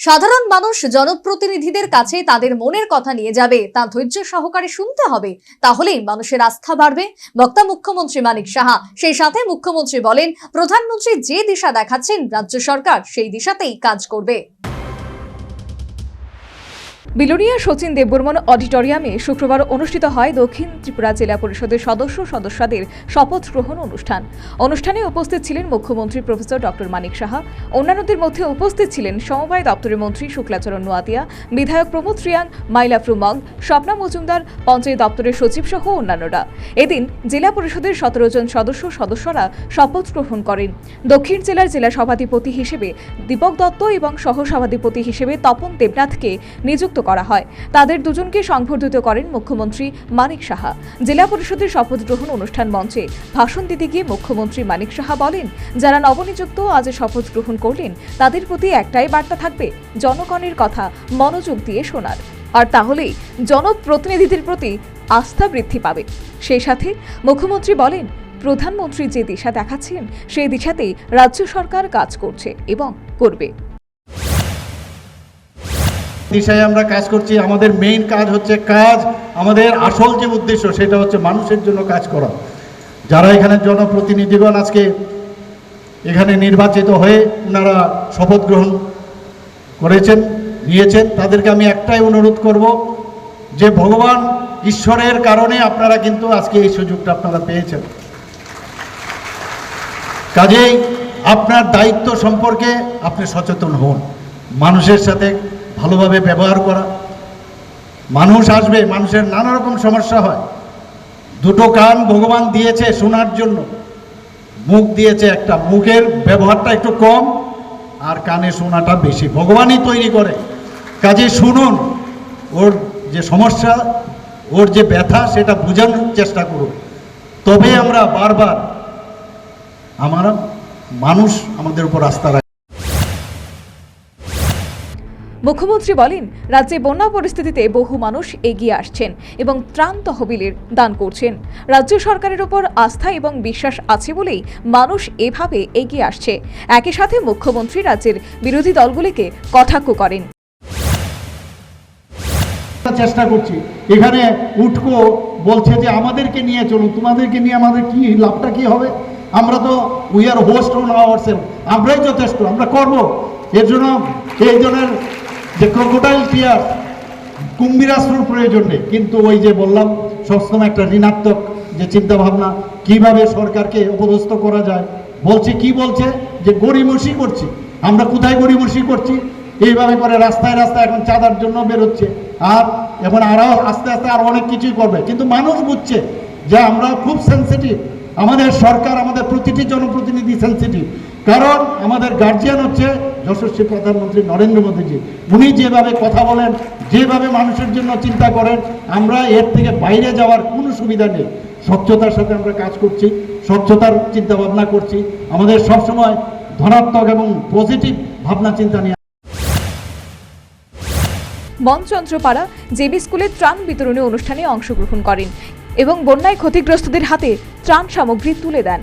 সাধারণ মানুষ জনপ্রতিনিধিদের কাছে তাদের মনের কথা নিয়ে যাবে, তা ধৈর্য সহকারে শুনতে হবে। তাহলেই মানুষের আস্থা বাড়বে। বক্তা মুখ্যমন্ত্রী মানিক সাহা সেই সাথে মুখ্যমন্ত্রী বলেন, প্রধানমন্ত্রী যে দিশা দেখাচ্ছেন রাজ্য সরকার সেই দিশাতেই কাজ করবে। বিলোনিয়া সচিন দেববর্মন অডিটোরিয়ামে শুক্রবার অনুষ্ঠিত হয় দক্ষিণ ত্রিপুরা জেলা পরিষদের সদস্য সদস্যদের শপথ গ্রহণ অনুষ্ঠান। অনুষ্ঠানে উপস্থিত ছিলেন মুখ্যমন্ত্রী প্রফেসর ডক্টর মানিক সাহা। অন্যান্যদের মধ্যে উপস্থিত ছিলেন সমবায় দপ্তরের মন্ত্রী শুক্লাচরণ নোয়াতিয়া, বিধায়ক প্রমোদ রিয়াং মাইলাফরু মগ, স্বপ্না মজুমদার, পঞ্চায়েত দপ্তরের সচিব সহ অন্যান্যরা। এদিন জেলা পরিষদের সতেরো জন সদস্য সদস্যরা শপথ গ্রহণ করেন। দক্ষিণ জেলার জেলা সভাধিপতি হিসেবে দীপক দত্ত এবং সহসভাধিপতি হিসেবে তপন দেবনাথকে নিযুক্ত করা হয়। তাদের দুজনকে সংবর্ধিত করেন মুখ্যমন্ত্রী মানিক সাহা। জেলা পরিষদের শপথ গ্রহণ অনুষ্ঠান মঞ্চে ভাষণ দিতে গিয়ে মুখ্যমন্ত্রী মানিক সাহা বলেন, যারা নবনিযুক্ত আজ শপথ গ্রহণ করলেন, তাদের প্রতি একটাই বার্তা থাকবে, জনগণের কথা মনোযোগ দিয়ে শোনার। আর তাহলেই জনপ্রতিনিধিদের প্রতি আস্থা বৃদ্ধি পাবে। সেই সাথে মুখ্যমন্ত্রী বলেন, প্রধানমন্ত্রী যে দিশা দেখাচ্ছেন, সেই দিশাতেই রাজ্য সরকার কাজ করছে এবং করবে। দিশায় আমরা কাজ করছি। আমাদের মেইন কাজ হচ্ছে কাজ। আমাদের আসল যে উদ্দেশ্য, সেটা হচ্ছে মানুষের জন্য কাজ করা। যারা এখানে জনপ্রতিনিধিগণ আজকে এখানে নির্বাচিত হয়ে ওনারা শপথ গ্রহণ করেছেন, নিয়েছেন, তাদেরকে আমি একটাই অনুরোধ করব যে ভগবান ঈশ্বরের কারণে আপনারা কিন্তু আজকে এই সুযোগটা আপনারা পেয়েছেন। কাজেই আপনার দায়িত্ব সম্পর্কে আপনি সচেতন হন। মানুষের সাথে ভালোভাবে ব্যবহার করা। মানুষ আসবে, মানুষের নানা রকম সমস্যা হয়। দুটো কান ভগবান দিয়েছে শোনার জন্য। মুখ দিয়েছে একটা। মুখের ব্যবহারটা একটু কম আর কানে শোনাটা বেশি। ভগবানই তৈরি করে। কাজে শুনুন, ওর যে সমস্যা, ওর যে ব্যথা, সেটা বোঝানোর চেষ্টা করুন। তবে আমরা বারবার, আমরা মানুষ আমাদের উপর আস্থা রাখে। মুখ্যমন্ত্রী বলেন, রাজ্যে বন্যা পরিস্থিতিতে বহু মানুষ এগিয়ে আসছেন এবং ত্রাণ তহবিলের দান করছেন। রাজ্য সরকারের উপর আস্থা এবং বিশ্বাস আছে বলেই মানুষ এভাবে এগিয়ে আসছে। একই সাথে মুখ্যমন্ত্রী রাজ্যের বিরোধী দলগুলিকে কটাক্ষ করেন। চেষ্টা করছি। এখানে উটকো বলছে যে আমাদেরকে নিয়ে চলুন, তোমাদেরকে নিয়ে আমাদের কি লাভটা কি হবে? আমরা তো we are host on our self আমরাই যথেষ্ট, আমরা করব এর জন্য এই জনের যে ক্রোকোডাইল টিয়ার কুম্ভীরাশ্রুর প্রয়োজন নেই। কিন্তু ওই যে বললাম, সবসময় একটা ঋণাত্মক যে চিন্তা ভাবনা কীভাবে সরকারকে অপদস্থ করা যায়, বলছে কি বলছে? যে গড়িমসি করছি। আমরা কোথায় গড়িমসি করছি? এইভাবে করে রাস্তায় রাস্তায় এখন চাঁদার জন্য বেরোচ্ছে। আর এখন আরও আস্তে আস্তে আর অনেক কিছুই করবে। কিন্তু মানুষ বুঝছে যে আমরা খুব সেন্সিটিভ আমাদের সরকার আমাদের প্রতিটি জনপ্রতিনিধি সেন্সিটিভ কারণ আমাদের গার্জিয়ান হচ্ছে যশস্বী প্রধানমন্ত্রী নরেন্দ্র মোদীজি। উনি যেভাবে কথা বলেন, যেভাবে মানুষের জন্য চিন্তা করেন, আমরা এর থেকে বাইরে যাওয়ার কোনো সুবিধা নেই। স্বচ্ছতার সাথে আমরা কাজ করছি, স্বচ্ছতার চিন্তা ভাবনা করছি। আমাদের সবসময় ধনাত্মক এবং পজিটিভ ভাবনা চিন্তা নিয়ে মনচন্দ্রপাড়া জেবি স্কুলে ত্রাণ বিতরণী অনুষ্ঠানে অংশগ্রহণ করেন এবং বন্যায় ক্ষতিগ্রস্তদের হাতে ত্রাণ সামগ্রী তুলে দেন।